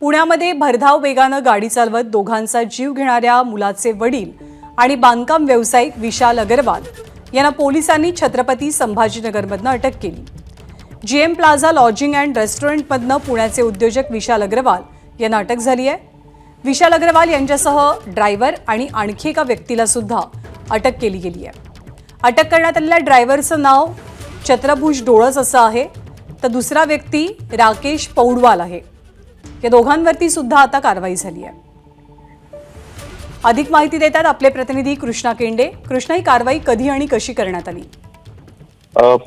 पुण्यामध्ये भरधाव वेगानं गाडी चालवत दोघांचा जीव घेणाऱ्या मुलाचे वडील आणि बांधकाम व्यावसायिक विशाल अग्रवाल यांना पोलिसांनी छत्रपती संभाजीनगरमधनं अटक केली. जीएम प्लाझा लॉजिंग अँड रेस्टॉरंटमधनं पुण्याचे उद्योजक विशाल अग्रवाल यांना अटक झाली आहे. विशाल अग्रवाल यांच्यासह ड्रायव्हर आणि आणखी एका व्यक्तीला सुद्धा अटक केली गेली आहे. अटक करण्यात आलेल्या ड्रायव्हरचं नाव छत्रभूष डोळस असं आहे. तर दुसरा व्यक्ती राकेश पौडवाल आहे. या दोघांवरती सुद्धा आता कारवाई झाली आहे. अधिक माहिती देतात आपले प्रतिनिधी कृष्णा केंडे. कृष्णा ही कारवाई कधी आणि कशी करण्यात आली?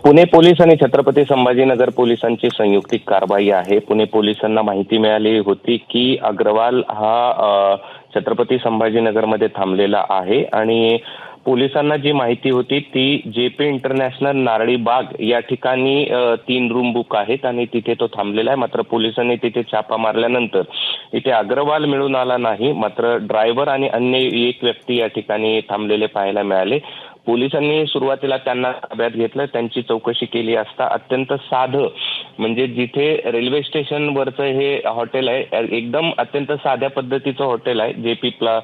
पुणे पोलीस आणि छत्रपती संभाजीनगर पोलिसांची संयुक्तिक कारवाई आहे. पुणे पोलिसांना माहिती मिळाली होती की अग्रवाल हा छत्रपती संभाजीनगरमध्ये थांबलेला आहे आणि पोलिसांना जी माहिती होती ती जे पी इंटरनॅशनल नारळी बाग या ठिकाणी तीन रूम बुक आहेत आणि तिथे तो थांबलेला आहे. मात्र पोलिसांनी तिथे छापा मारल्यानंतर इथे अग्रवाल मिळून आला नाही. मात्र ड्रायव्हर आणि अन्य एक व्यक्ती या ठिकाणी थांबलेले पाहायला मिळाले. पोलिसांनी सुरुवातीला त्यांना ताब्यात घेतलं. त्यांची चौकशी केली असता अत्यंत साधं म्हणजे जिथे रेल्वे स्टेशन वरचं हे हॉटेल आहे एकदम अत्यंत साध्या पद्धतीचं हॉटेल आहे जे पी प्ला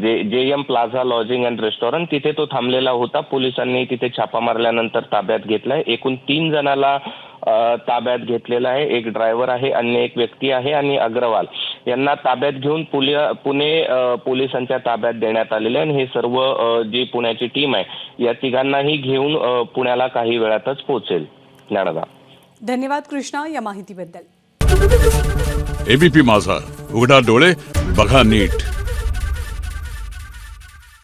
J J M plaza lodging and restaurant तिथे तो थांबलेला होता. पोलिसांनी तिथे छापा मारल्यानंतर ताब्यात घेतलाय. एकूण तीन जणाला ताब्यात घेतलेला आहे. एक ड्रायव्हर आहे अन्य एक व्यक्ती आहे आणि अग्रवाल. यांना ताब्यात घेऊन पुले पुणे पोलिसांच्या ताब्यात देण्यात आलेले आणि हे सर्व जी पुण्याची टीम आहे या तिघांनाही घेऊन पुण्याला काही वेळातच पोहोचेल. ज्ञानदा धन्यवाद कृष्णा या माहितीबद्दल. एबीपी माझा. उघडा डोळे बघा नीट.